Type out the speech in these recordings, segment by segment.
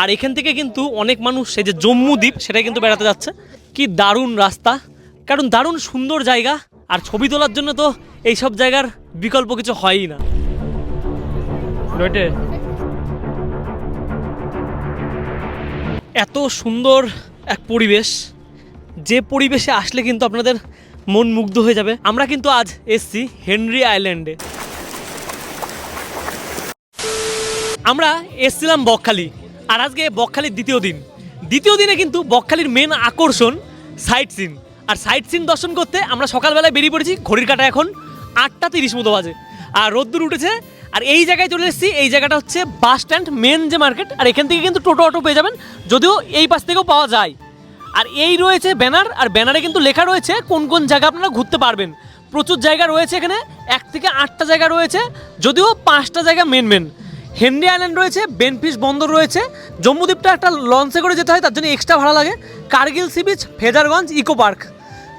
আর এখান থেকে কিন্তু অনেক মানুষ সেই যে জম্মু দ্বীপ, সেটাই কিন্তু বেড়াতে যাচ্ছে। কি দারুণ রাস্তা। কারণ দারুণ সুন্দর জায়গা, আর ছবি তোলার জন্য তো এইসব জায়গার বিকল্প কিছু হয়ই না। এত সুন্দর এক পরিবেশ। যে পরিবেশে আসলে কিন্তু আপনাদের মন মুগ্ধ হয়ে যাবে। আমরা কিন্তু আজ এসছি হেনরি আইল্যান্ডে। আমরা এসছিলাম বকখালি। আর আজকে বকখালির দ্বিতীয় দিন। দ্বিতীয় দিনে কিন্তু বকখালির মেন আকর্ষণ সাইট সিন আর সাইট সিন দর্শন করতে আমরা সকালবেলায় বেরিয়ে পড়েছি ঘড়ির কাটা এখন আটটা তিরিশ মতো বাজে। আর রোদ্দুর উঠেছে, আর এই জায়গায় চলে এসেছি, এই জায়গাটা হচ্ছে বাস স্ট্যান্ড মেন যে মার্কেট আর এখান থেকে কিন্তু টোটো অটো পেয়ে যাবেন, যদিও এই পাশ থেকেও পাওয়া যায়। আর এই রয়েছে ব্যানার আর ব্যানারে কিন্তু লেখা রয়েছে কোন কোন জায়গা আপনারা ঘুরতে পারবেন। প্রচুর জায়গা রয়েছে এখানে, এক থেকে আটটা জায়গা রয়েছে, যদিও পাঁচটা জায়গা মেন মেন হেনরি আইল্যান্ড রয়েছে বেনফিস বন্দর রয়েছে। জম্মুদ্বীপটা একটা লঞ্চে করে যেতে হয়, তার জন্য এক্সট্রা ভাড়া লাগে। Kargil sea beach, Fraserganj, eco park.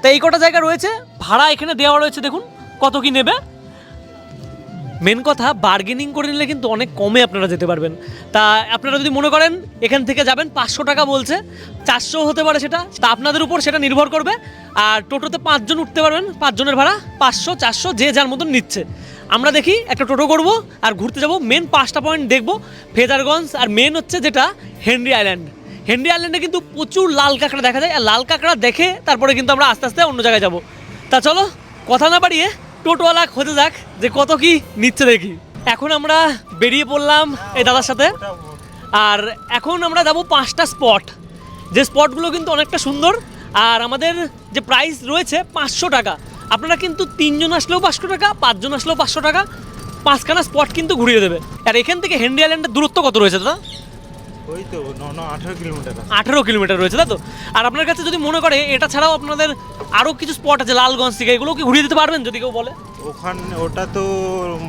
তো এই কটা জায়গা রয়েছে, ভাড়া এখানে দেওয়া রয়েছে, দেখুন, কত কি নেবে। মেন কথা বার্গেনিং করে নিলে কিন্তু অনেক কমে আপনারা যেতে পারবেন। তা আপনারা যদি মনে করেন, এখান থেকে যাবেন, পাঁচশো টাকা বলছে, চারশো হতে পারে সেটা, তা আপনাদের উপর সেটা নির্ভর করবে। আর টোটোতে পাঁচজন উঠতে পারবেন, পাঁচজনের ভাড়া পাঁচশো, চারশো, যে যার মতন নিচ্ছে। আমরা দেখি একটা টোটো করব আর ঘুরতে যাব। মেন পাঁচটা পয়েন্ট দেখব। ফেদারগঞ্জ আর মেন হচ্ছে যেটা হেনরি আইল্যান্ড হেনরি আইল্যান্ডে কিন্তু প্রচুর লাল কাঁকড়া দেখা যায়। আর লাল কাঁকড়া দেখে তারপরে কিন্তু আমরা আস্তে আস্তে অন্য জায়গায় যাব। তা চলো, কথা না বাড়িয়ে টোটোওয়ালা খোঁজে যাক যে কত কি নিচ্ছে দেখি। এখন আমরা বেরিয়ে পড়লাম এই দাদার সাথে। আর এখন আমরা যাব পাঁচটা স্পট যে স্পটগুলো কিন্তু অনেকটা সুন্দর। আর আমাদের যে প্রাইস রয়েছে পাঁচশো টাকা। আপনারা কিন্তু তিনজন আসলেও পাঁচশো টাকা পাঁচজন আসলেও পাঁচশো টাকা পাঁচখানা স্পট কিন্তু ঘুরিয়ে দেবে। আর এখান থেকে হেনরি আইল্যান্ডের দূরত্ব কত রয়েছে দাদা? ওই তো আঠারো কিলোমিটার। আঠেরো কিলোমিটার রয়েছে তাই তো? আর আপনার কাছে যদি মনে করে এটা ছাড়াও আপনাদের আরও কিছু স্পট আছে লালগঞ্জ থেকে এগুলো কি ঘুরিয়ে দিতে পারবেন যদি কেউ বলে? ওখানে ওটা তো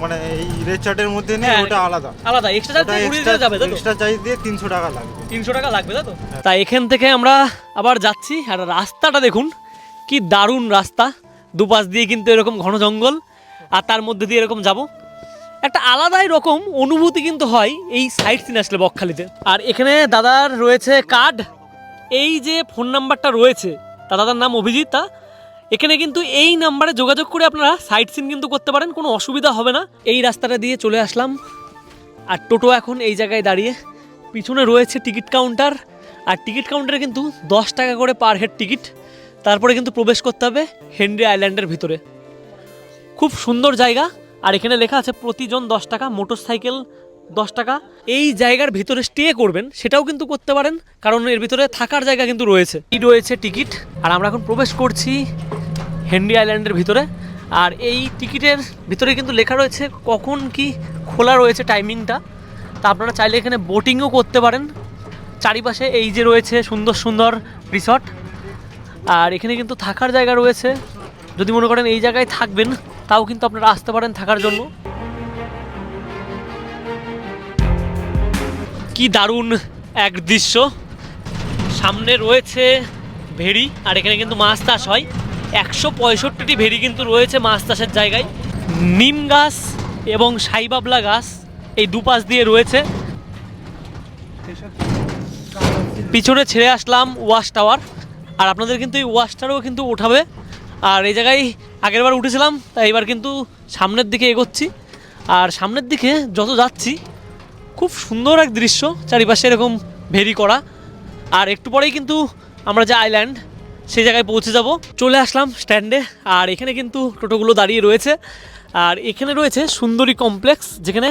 মানে এই রেড চার্টের মধ্যে নেই হ্যাঁ, ওটা আলাদা। আলাদা এক্সট্রা চার্জ ঘুরিয়ে দিতে যাবে এক্সট্রা চার্জ দিয়ে তিনশো টাকা লাগবে। তিনশো টাকা লাগবে তাই তো? তাই এখান থেকে আমরা আবার যাচ্ছি আর রাস্তাটা দেখুন কি দারুণ রাস্তা। দুপাশ দিয়ে কিন্তু এরকম ঘন জঙ্গল, আর তার মধ্যে দিয়ে এরকম যাব। একটা আলাদাই রকম অনুভূতি কিন্তু হয় এই সাইট সিন আসলে বকখালিতে। আর এখানে দাদার রয়েছে কার্ড এই যে ফোন নাম্বারটা রয়েছে, তা দাদার নাম অভিজিৎ, তা এখানে কিন্তু এই নাম্বারে যোগাযোগ করে আপনারা সাইট সিন কিন্তু করতে পারেন, কোনো অসুবিধা হবে না। এই রাস্তাটা দিয়ে চলে আসলাম, আর টোটো এখন এই জায়গায় দাঁড়িয়ে। পিছনে রয়েছে টিকিট কাউন্টার আর টিকিট কাউন্টারে কিন্তু দশ টাকা করে পার হেড টিকিট তারপরে কিন্তু প্রবেশ করতে হবে হেনরি আইল্যান্ডের ভিতরে। খুব সুন্দর জায়গা, আর এখানে লেখা আছে প্রতিজন দশ টাকা মোটর সাইকেল দশ টাকা। এই জায়গার ভিতরে স্টে করবেন, সেটাও কিন্তু করতে পারেন, কারণ এর ভিতরে থাকার জায়গা কিন্তু রয়েছে। এই রয়েছে টিকিট, আর আমরা এখন প্রবেশ করছি হেনরি আইল্যান্ডের ভিতরে। আর এই টিকিটের ভিতরে কিন্তু লেখা রয়েছে কখন কি খোলা রয়েছে টাইমিংটা। তা আপনারা চাইলে এখানে বোটিংও করতে পারেন। চারিপাশে এই যে রয়েছে সুন্দর সুন্দর রিসর্ট আর এখানে কিন্তু থাকার জায়গা রয়েছে। যদি মনে করেন এই জায়গায় থাকবেন, তাও কিন্তু আপনারা আসতে পারেন থাকার জন্য। কি দারুণ এক দৃশ্য। সামনে রয়েছে ভেড়ি, আর এখানে কিন্তু মাছ চাষ হয়। একশো পঁয়ষট্টিটি ভেড়ি কিন্তু রয়েছে মাছ চাষের জায়গায়। নিম গাছ এবং সাইবাবলা গাছ এই দুপাশ দিয়ে রয়েছে। পিছনে ছেড়ে আসলাম ওয়াশ টাওয়ার। আর আপনাদের কিন্তু এই ওয়াশটারও কিন্তু উঠাবে। আর এই জায়গায় আগেরবার উঠেছিলাম, তাই এবার কিন্তু সামনের দিকে এগোচ্ছি। আর সামনের দিকে যত যাচ্ছি, খুব সুন্দর এক দৃশ্য, চারিপাশে এরকম ভেরি করা। আর একটু পরেই কিন্তু আমরা যে আইল্যান্ড, সেই জায়গায় পৌঁছে যাব। চলে আসলাম স্ট্যান্ডে, আর এখানে কিন্তু টোটোগুলো দাঁড়িয়ে রয়েছে। আর এখানে রয়েছে সুন্দরী কমপ্লেক্স, যেখানে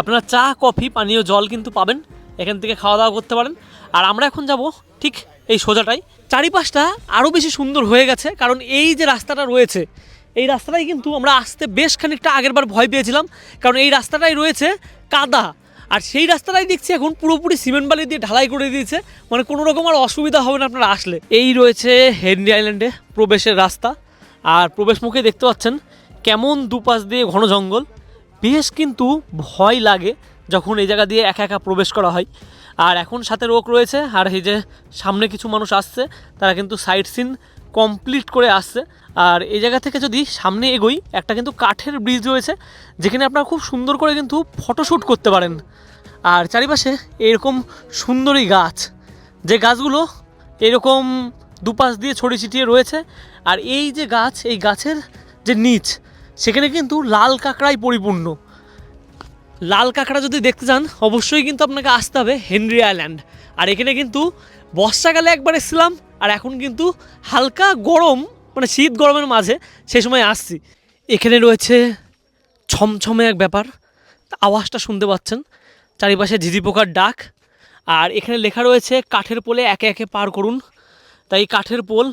আপনারা চা, কফি, পানীয় জল কিন্তু পাবেন। এখান থেকে খাওয়া দাওয়া করতে পারেন। আর আমরা এখন যাব ঠিক এই সোজাটাই। চারিপাশটা আরও বেশি সুন্দর হয়ে গেছে, কারণ এই যে রাস্তাটা রয়েছে, এই রাস্তাটাই কিন্তু আমরা আসতে বেশ খানিকটা আগেরবার ভয় পেয়েছিলাম, কারণ এই রাস্তাটাই রয়েছে কাদা। আর সেই রাস্তাটাই দেখছি এখন পুরোপুরি সিমেন্ট বালি দিয়ে ঢালাই করে দিয়েছে মানে কোনো রকম আর অসুবিধা হবে না আপনারা আসলে। এই রয়েছে হেনরি আইল্যান্ডে প্রবেশের রাস্তা, আর প্রবেশ মুখে দেখতে পাচ্ছেন কেমন দুপাশ দিয়ে ঘন জঙ্গল। বেশ কিন্তু ভয় লাগে যখন এই জায়গা দিয়ে একা একা প্রবেশ করা হয়। আর এখন সাথে রোক রয়েছে, আর এই যে সামনে কিছু মানুষ আসছে, তারা কিন্তু সাইট সিন কমপ্লিট করে আসছে। আর এই জায়গা থেকে যদি সামনে এগোই, একটা কিন্তু কাঠের ব্রিজ রয়েছে, যেখানে আপনারা খুব সুন্দর করে কিন্তু ফটোশ্যুট করতে পারেন। আর চারিপাশে এরকম সুন্দরী গাছ। যে গাছগুলো এরকম দুপাশ দিয়ে ছড়িয়ে ছিটিয়ে রয়েছে, আর এই যে গাছ, এই গাছের যে নিচ, সেখানে কিন্তু লাল কাঁকড়াই পরিপূর্ণ। লাল কাঁকড়া যদি দেখতে চান, অবশ্যই কিন্তু আপনাকে আসতে হবে হেনরি আইল্যান্ড। আর এখানে কিন্তু বর্ষাকালে একবার এসেছিলাম আর এখন কিন্তু হালকা গরম মানে শীত গরমের মাঝে সে সময় আসছি। এখানে রয়েছে ছমছমে এক ব্যাপার আওয়াজটা শুনতে পাচ্ছেন। চারিপাশে ঝিঝি পোকার ডাক, আর এখানে লেখা রয়েছে, কাঠের পোলে একে একে পার করুন। তাই কাঠের পোল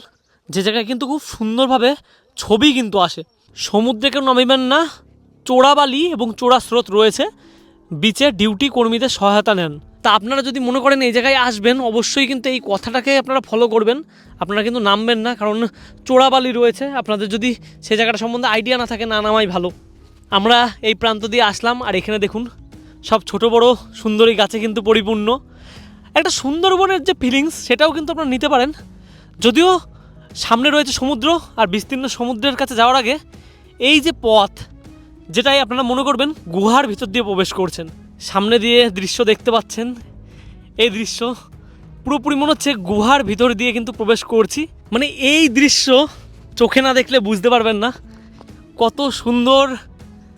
যে জায়গায় কিন্তু খুব সুন্দরভাবে ছবি কিন্তু আসে। সমুদ্রে কেউ নামিবেন না চোরাবালি এবং চোরা স্রোত রয়েছে, বিচে ডিউটি কর্মীদের সহায়তা নেন। তা আপনারা যদি মনে করেন এই জায়গায় আসবেন, অবশ্যই কিন্তু এই কথাটাকে আপনারা ফলো করবেন। আপনারা কিন্তু নামবেন না, কারণ চোরাবালি রয়েছে। আপনাদের যদি সে জায়গাটা সম্বন্ধে আইডিয়া না থাকে, না নামাই ভালো। আমরা এই প্রান্ত দিয়ে আসলাম, আর এখানে দেখুন, সব ছোট বড় সুন্দরী গাছে কিন্তু পরিপূর্ণ। একটা সুন্দরবনের যে ফিলিংস সেটাও কিন্তু আপনারা নিতে পারেন। যদিও সামনে রয়েছে সমুদ্র, আর বিস্তীর্ণ সমুদ্রের কাছে যাওয়ার আগে এই যে পথ যেটাই আপনারা মনে করবেন, গুহার ভিতর দিয়ে প্রবেশ করছেন। সামনে দিয়ে দৃশ্য দেখতে পাচ্ছেন। এই দৃশ্য পুরোপুরি মনে হচ্ছে গুহার ভিতর দিয়ে কিন্তু প্রবেশ করছি। মানে এই দৃশ্য চোখে না দেখলে বুঝতে পারবেন না। কত সুন্দর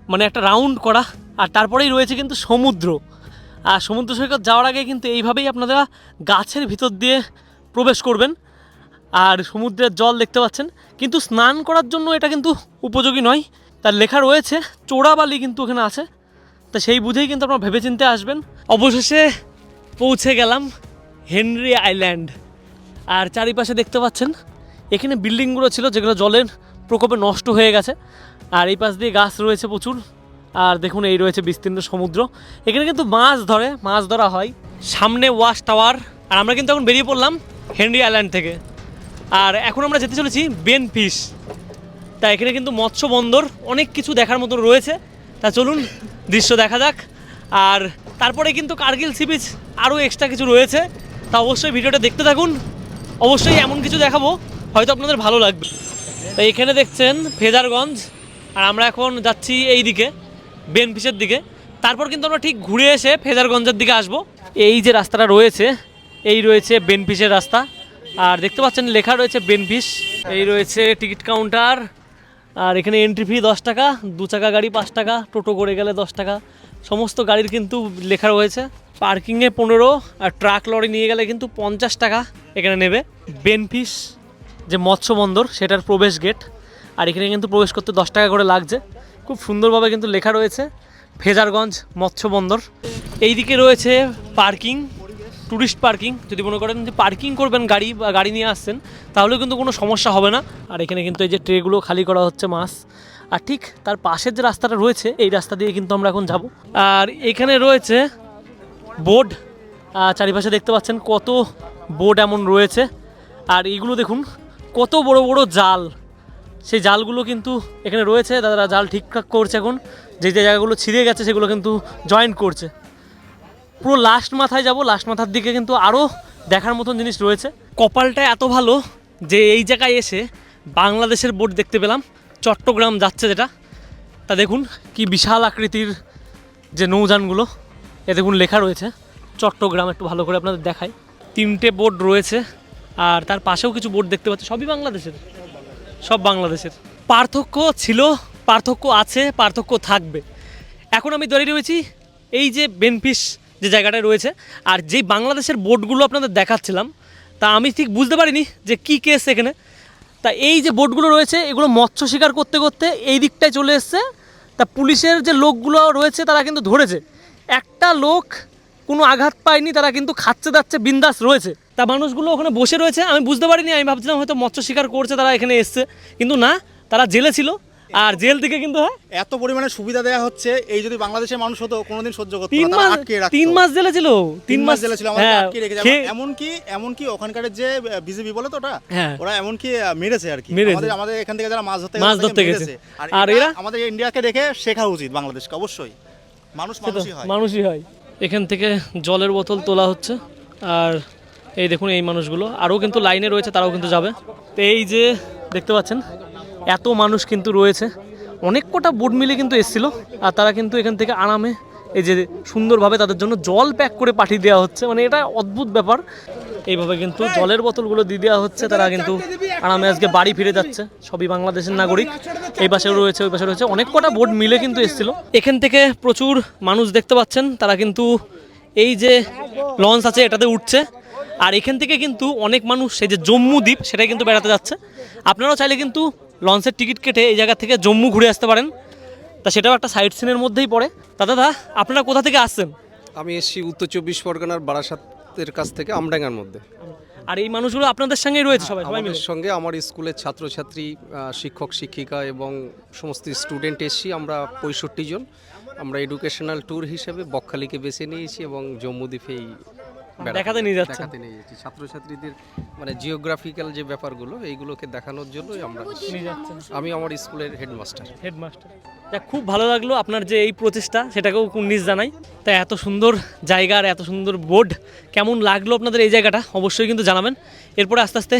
মানে একটা রাউন্ড করা। আর তারপরেই রয়েছে কিন্তু সমুদ্র। আর সমুদ্র সৈকত যাওয়ার আগে কিন্তু এইভাবেই আপনারা গাছের ভিতর দিয়ে প্রবেশ করবেন। আর সমুদ্রের জল দেখতে পাচ্ছেন। কিন্তু স্নান করার জন্য এটা কিন্তু উপযোগী নয়। তার লেখা রয়েছে চোরাবালি কিন্তু ওখানে আছে। তা সেই বুঝেই কিন্তু আপনারা ভেবেচিন্তে আসবেন। অবশেষে পৌঁছে গেলাম হেনরি আইল্যান্ড। আর চারিপাশে দেখতে পাচ্ছেন, এখানে বিল্ডিংগুলো ছিল যেগুলো জলের প্রকোপে নষ্ট হয়ে গেছে। আর এই পাশ দিয়ে গাছ রয়েছে প্রচুর। আর দেখুন, এই রয়েছে বিস্তীর্ণ সমুদ্র। এখানে কিন্তু মাছ ধরে, মাছ ধরা হয়। সামনে ওয়াশ টাওয়ার। আর আমরা কিন্তু এখন বেরিয়ে পড়লাম হেনরি আইল্যান্ড থেকে। আর এখন আমরা যেতে চলেছি বেন ফিশ তা এখানে কিন্তু মৎস্য বন্দর অনেক কিছু দেখার মতো রয়েছে। তা চলুন, দৃশ্য দেখা যাক। আর তারপরে কিন্তু কার্গিল সি বিচ আরও এক্সট্রা কিছু রয়েছে। তা অবশ্যই ভিডিওটা দেখতে থাকুন। অবশ্যই এমন কিছু দেখাবো, হয়তো আপনাদের ভালো লাগবে। তো এখানে দেখছেন ফেজারগঞ্জ আর আমরা এখন যাচ্ছি এই দিকে বেনফিসের দিকে। তারপর কিন্তু আমরা ঠিক ঘুরে এসে ফেজারগঞ্জের দিকে আসব। এই যে রাস্তাটা রয়েছে, এই রয়েছে বেনফিসের রাস্তা। আর দেখতে পাচ্ছেন লেখা রয়েছে বেনফিস এই রয়েছে টিকিট কাউন্টার। আর এখানে এন্ট্রি ফি দশ টাকা, দু চাকা গাড়ি পাঁচ টাকা, টোটো করে গেলে দশ টাকা। সমস্ত গাড়ির কিন্তু লেখা রয়েছে। পার্কিংয়ে পনেরো আর ট্রাক লরি নিয়ে গেলে কিন্তু পঞ্চাশ টাকা এখানে নেবে। বেনফিস যে মৎস্য বন্দর সেটার প্রবেশ গেট আর এখানে কিন্তু প্রবেশ করতে দশ টাকা করে লাগছে। খুব সুন্দরভাবে কিন্তু লেখা রয়েছে, ফেজারগঞ্জ মৎস্য বন্দর এইদিকে রয়েছে পার্কিং ট্যুরিস্ট পার্কিং, যদি মনে করেন যে পার্কিং করবেন গাড়ি বা গাড়ি নিয়ে আসছেন তাহলে কিন্তু কোনো সমস্যা হবে না। আর এখানে কিন্তু এই যে ট্রেগুলো খালি করা হচ্ছে মাছ। আর ঠিক তার পাশের যে রাস্তাটা রয়েছে, এই রাস্তা দিয়ে কিন্তু আমরা এখন যাব। আর এখানে রয়েছে বোর্ড চারিপাশে দেখতে পাচ্ছেন কত বোর্ড এমন রয়েছে। আর এইগুলো দেখুন, কত বড় বড় জাল। সেই জালগুলো কিন্তু এখানে রয়েছে, দাদারা জাল ঠিকঠাক করছে এখন। যে যে জায়গাগুলো ছিঁড়ে গেছে, সেগুলো কিন্তু জয়েন্ট করছে। পুরো লাস্ট মাথায় যাব লাস্ট মাথার দিকে কিন্তু আরও দেখার মতন জিনিস রয়েছে। কপালটা এত ভালো যে এই জায়গায় এসে বাংলাদেশের বোট দেখতে পেলাম। চট্টগ্রাম যাচ্ছে যেটা। তা দেখুন কি বিশাল আকৃতির যে নৌযানগুলো। এ দেখুন লেখা রয়েছে। চট্টগ্রাম একটু ভালো করে আপনাদের দেখাই। তিনটে বোট রয়েছে আর তার পাশেও কিছু বোট দেখতে পাচ্ছি। সবই বাংলাদেশের। সব বাংলাদেশের। পার্থক্য ছিল, পার্থক্য আছে, পার্থক্য থাকবে। এখন আমি দাঁড়িয়ে রয়েছি এই যে বেনফিস যে জায়গাটায় রয়েছে। আর যেই বাংলাদেশের বোটগুলো আপনাদের দেখাচ্ছিলাম, তা আমি ঠিক বুঝতে পারিনি যে কী কেস এখানে। তা এই যে বোটগুলো রয়েছে, এগুলো মৎস্য শিকার করতে করতে এই দিকটায় চলে এসছে। তা পুলিশের যে লোকগুলো রয়েছে, তারা কিন্তু ধরেছে। একটা লোক কোনো আঘাত পায়নি, তারা কিন্তু খাচ্ছে দাচ্ছে বিন্দাস রয়েছে। তা মানুষগুলো ওখানে বসে রয়েছে, আমি বুঝতে পারিনি, আমি ভাবছিলাম হয়তো মৎস্য শিকার করছে, তারা এখানে এসছে। কিন্তু না, তারা জেলে ছিল। আর জেল থেকে কিন্তু হ্যাঁ? এত পরিমাণে সুবিধা দেওয়া হচ্ছে এই যদি বাংলাদেশের মানুষ হতো কোনোদিন সহ্য করতো তিন মাস আটকে রাখতো। তিন মাস জেলে ছিল তিন মাস জেলে ছিল আমাদের হ্যাঁ, আটকে রেখেছে। এমনকি এমনকি ওখানকার যে বিজেপি বলে তো ওটা? হ্যাঁ। ওরা এমনকি মেরেছে আর কি। আমাদের আমাদের এখান থেকে যারা মাছ ধরতে মাছ ধরতে গেছে। আর আর এরা? আমাদের ইন্ডিয়াকে দেখে শেখা উচিত বাংলাদেশকে অবশ্যই। মানুষ মানুষই হয়। মানুষই হয়। এখান থেকে জলের বোতল তোলা হচ্ছে। আর এই দেখুন এই মানুষগুলো। আরও কিন্তু লাইনে রয়েছে তারাও কিন্তু যাবে। তো এই যে দেখতে পাচ্ছেন? এত মানুষ কিন্তু রয়েছে। অনেক কটা বোট মিলে কিন্তু এসেছিল, আর তারা কিন্তু এখান থেকে আরামে এই যে সুন্দরভাবে তাদের জন্য জল প্যাক করে পাঠিয়ে দেওয়া হচ্ছে। মানে এটা অদ্ভুত ব্যাপার। এইভাবে কিন্তু জলের বোতলগুলো দিয়ে দেওয়া হচ্ছে। তারা কিন্তু আরামে আজকে বাড়ি ফিরে যাচ্ছে। সবই বাংলাদেশের নাগরিক। এই পাশেও রয়েছে, ওই পাশে রয়েছে। অনেক কটা বোট মিলে কিন্তু এসেছিল। এখান থেকে প্রচুর মানুষ দেখতে পাচ্ছেন। তারা কিন্তু এই যে লঞ্চ আছে, এটাতে উঠছে। আর এখান থেকে কিন্তু অনেক মানুষ সেই যে জম্মু দ্বীপ, সেটাই কিন্তু বেড়াতে যাচ্ছে। আপনারাও চাইলে কিন্তু লঞ্চের টিকিট কেটে এই জায়গা থেকে জম্মু ঘুরে আসতে পারেন। তা সেটাও একটা সাইট সিনের মধ্যেই পড়ে। তা দাদা আপনারা কোথা থেকে আসছেন? আমি এসেছি উত্তর চব্বিশ পরগনার বারাসাতের কাছ থেকে আমডাঙ্গার মধ্যে। আর এই মানুষগুলো আপনাদের সঙ্গেই রয়েছে সবাই সবাই মিলে? সঙ্গে আমার স্কুলের ছাত্রছাত্রী শিক্ষক শিক্ষিকা এবং সমস্ত স্টুডেন্ট এসেছি। আমরা পঁয়ষট্টি জন। আমরা এডুকেশনাল ট্যুর হিসেবে বকখালিকে বেছে নিয়েছি এবং জম্মুদ্বীপেই বেড়াতে- দেখাতে নিয়ে যাচ্ছেন। দেখাতে নিয়ে যাচ্ছি। ছাত্রছাত্রীদের মানে জিওগ্রাফিক্যাল যে ব্যাপারগুলো এইগুলোকে দেখানোর জন্যই আমরা নিয়ে যাচ্ছেন আমি আমার স্কুলের হেডমাস্টার হেডমাস্টার যাক খুব ভালো লাগল আপনার যে এই প্রচেষ্টা সেটাকেও কুন্নিস জানাই। তাই এত সুন্দর জায়গা আর এত সুন্দর বোর্ড কেমন লাগল আপনাদের এই জায়গাটা অবশ্যই কিন্তু জানাবেন। এরপরে আস্তে আস্তে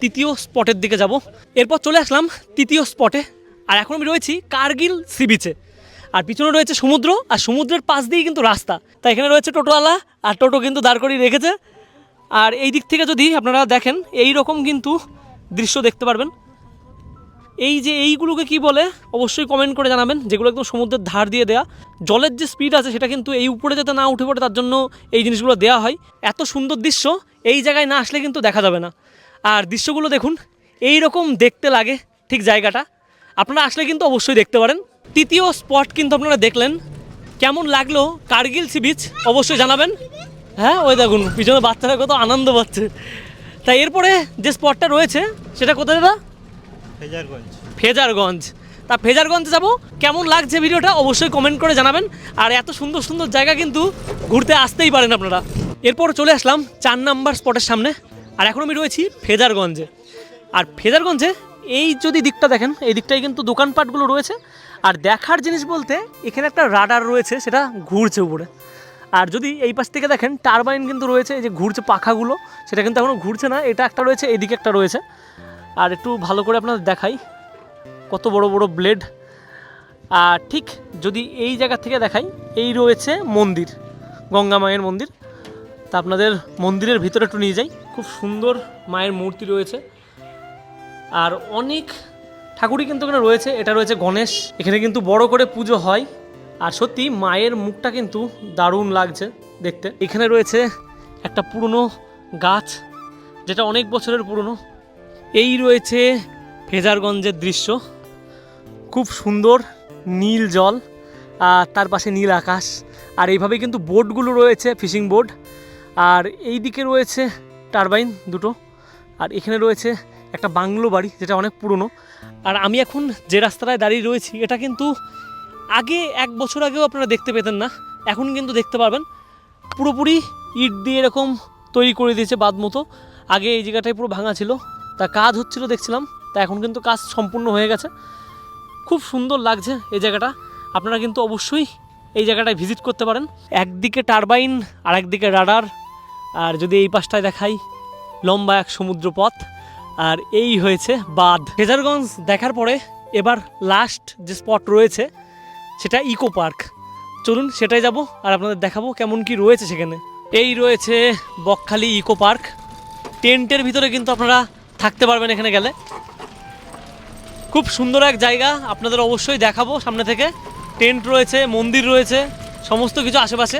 তৃতীয় স্পটের দিকে যাব। এরপর চলে আসলাম তৃতীয় স্পটে আর এখন আমি রয়েছি কার্গিল সি বিচে আর পিছনে রয়েছে সমুদ্র, আর সমুদ্রের পাশ দিয়েই কিন্তু রাস্তা। তাই এখানে রয়েছে টোটোওয়ালা, আর টোটো কিন্তু দাঁড় করিয়ে রেখেছে। আর এই দিক থেকে যদি আপনারা দেখেন, এই রকম কিন্তু দৃশ্য দেখতে পারবেন। এই যে এইগুলোকে কি বলে, অবশ্যই কমেন্ট করে জানাবেন, যেগুলো একদম সমুদ্রের ধার দিয়ে দেয়া। জলের যে স্পিড আছে, সেটা কিন্তু এই উপরে যাতে না উঠে পড়ে, তার জন্য এই জিনিসগুলো দেওয়া হয়। এত সুন্দর দৃশ্য, এই জায়গায় না আসলে কিন্তু দেখা যাবে না। আর দৃশ্যগুলো দেখুন এই রকম দেখতে লাগে ঠিক জায়গাটা। আপনারা আসলে কিন্তু অবশ্যই দেখতে পারেন। তৃতীয় স্পট কিন্তু আপনারা দেখলেন। কেমন লাগল কার্গিল সি বিচ? অবশ্যই জানাবেন। হ্যাঁ ওই দেখুন পিছনে বাচ্চারা কত আনন্দ পাচ্ছে। তাই এরপরে যে স্পটটা রয়েছে সেটা কোথায় দাদা? ফেজারগঞ্জ। ফেজারগঞ্জ। তা ফেজারগঞ্জে যাব। কেমন লাগছে ভিডিওটা অবশ্যই কমেন্ট করে জানাবেন। আর এত সুন্দর সুন্দর জায়গা কিন্তু ঘুরতে আসতেই পারেন আপনারা। এরপর চলে আসলাম চার নাম্বার স্পটের সামনে। আর এখন আমি রয়েছি ফেজারগঞ্জে। আর ফেজারগঞ্জে এই যদি দিকটা দেখেন, এই দিকটাই কিন্তু দোকানপাটগুলো রয়েছে। আর দেখার জিনিস বলতে, এখানে একটা রাডার রয়েছে, সেটা ঘুরছে উপরে। আর যদি এই পাশ থেকে দেখেন, টারবাইন কিন্তু রয়েছে, এই যে ঘুরছে পাখাগুলো, সেটা কিন্তু এখনও ঘুরছে না, এটা একটা রয়েছে, এদিকে একটা রয়েছে। আর একটু ভালো করে আপনাদের দেখাই, কত বড় বড় ব্লেড। আর ঠিক যদি এই জায়গা থেকে দেখাই, এই রয়েছে মন্দির, গঙ্গা মায়ের মন্দির। তা আপনাদের মন্দিরের ভিতরে একটু নিয়ে যাই, খুব সুন্দর মায়ের মূর্তি রয়েছে। আর অনেক ঠাকুরই কিন্তু এখানে রয়েছে। এটা রয়েছে গণেশ। এখানে কিন্তু বড় করে পুজো হয়। আর সত্যি মায়ের মুখটা কিন্তু দারুণ লাগছে দেখতে। এখানে রয়েছে একটা পুরনো গাছ, যেটা অনেক বছরের পুরনো। এই রয়েছে ফেজারগঞ্জের দৃশ্য। খুব সুন্দর নীল জল, আর তার পাশে নীল আকাশ। আর এইভাবে কিন্তু বোটগুলো রয়েছে, ফিশিং বোট। আর এই দিকে রয়েছে টারবাইন দুটো। আর এখানে রয়েছে একটা বাংলো বাড়ি, যেটা অনেক পুরনো। আর আমি এখন যে রাস্তাটায় দাঁড়িয়ে রয়েছি, এটা কিন্তু আগে, এক বছর আগেও আপনারা দেখতে পেতেন না, এখন কিন্তু দেখতে পারবেন। পুরোপুরি ইট দিয়ে এরকম তৈরি করে দিয়েছে বাদ মতো। আগে এই জায়গাটায় পুরো ভাঙা ছিল, তা কাজ হচ্ছিল দেখছিলাম, তা এখন কিন্তু কাজ সম্পূর্ণ হয়ে গেছে। খুব সুন্দর লাগছে এই জায়গাটা, আপনারা কিন্তু অবশ্যই এই জায়গাটায় ভিজিট করতে পারেন। একদিকে টারবাইন আর একদিকে রাডার, আর যদি এই পাশটায় দেখাই লম্বা এক সমুদ্র পথ আর এই হয়েছে বাঁধ। ফেজারগঞ্জ দেখার পরে এবার লাস্ট যে স্পট রয়েছে, সেটা ইকো পার্ক চলুন সেটাই যাব আর আপনাদের দেখাবো কেমন কি রয়েছে সেখানে। এই রয়েছে বকখালি ইকো পার্ক টেন্টের ভিতরে কিন্তু আপনারা থাকতে পারবেন এখানে গেলে। খুব সুন্দর এক জায়গা, আপনাদের অবশ্যই দেখাবো সামনে থেকে। টেন্ট রয়েছে, মন্দির রয়েছে, সমস্ত কিছু আশেপাশে।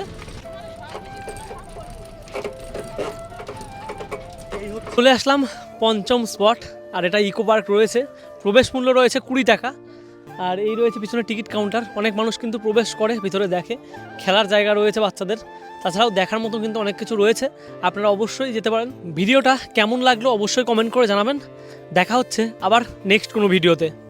চলে আসলাম পঞ্চম স্পট আর এটা ইকো পার্ক রয়েছে। প্রবেশ মূল্য রয়েছে কুড়ি টাকা। আর এই রয়েছে পিছনে টিকিট কাউন্টার অনেক মানুষ কিন্তু প্রবেশ করে, ভিতরে দেখে। খেলার জায়গা রয়েছে বাচ্চাদের। তাছাড়াও দেখার মতো কিন্তু অনেক কিছু রয়েছে। আপনারা অবশ্যই যেতে পারেন। ভিডিওটা কেমন লাগল অবশ্যই কমেন্ট করে জানাবেন। দেখা হচ্ছে আবার নেক্সট কোনো ভিডিওতে